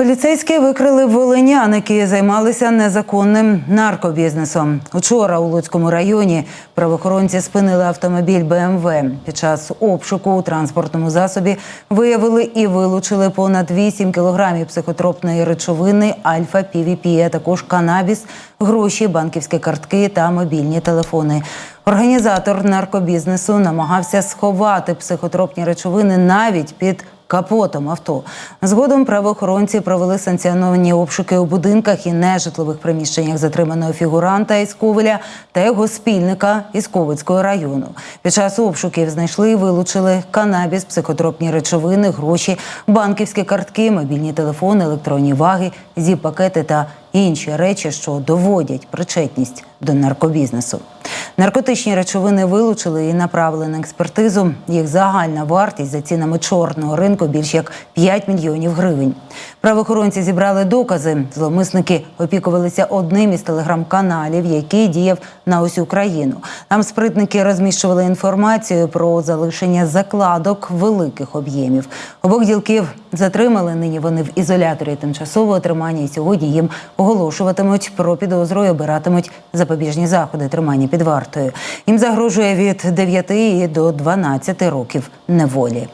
Поліцейські викрили волинян, які займалися незаконним наркобізнесом. Учора у Луцькому районі правоохоронці спинили автомобіль БМВ. Під час обшуку у транспортному засобі виявили і вилучили понад 8 кілограмів психотропної речовини альфа півіпі, а також канабіс, гроші, банківські картки та мобільні телефони. Організатор наркобізнесу намагався сховати психотропні речовини навіть під капотом авто. Згодом правоохоронці провели санкціоновані обшуки у будинках і нежитлових приміщеннях затриманого фігуранта із Ковеля та його спільника із Ковицького району. Під час обшуків знайшли і вилучили канабіс, психотропні речовини, гроші, банківські картки, мобільні телефони, електронні ваги, зіп-пакети та інші речі, що доводять причетність до наркобізнесу. Наркотичні речовини вилучили і направили на експертизу. Їх загальна вартість за цінами чорного ринку більш як 5 мільйонів гривень. Правоохоронці зібрали докази. Зловмисники опікувалися одним із телеграм-каналів, який діяв на усю країну. Там спритники розміщували інформацію про залишення закладок великих об'ємів. Обох ділків затримали. Нині вони в ізоляторі тимчасового тримання. І сьогодні їм оголошуватимуть про підозру і обиратимуть запобіжні заходи тримання під вартою. Їм загрожує від 9 до 12 років неволі.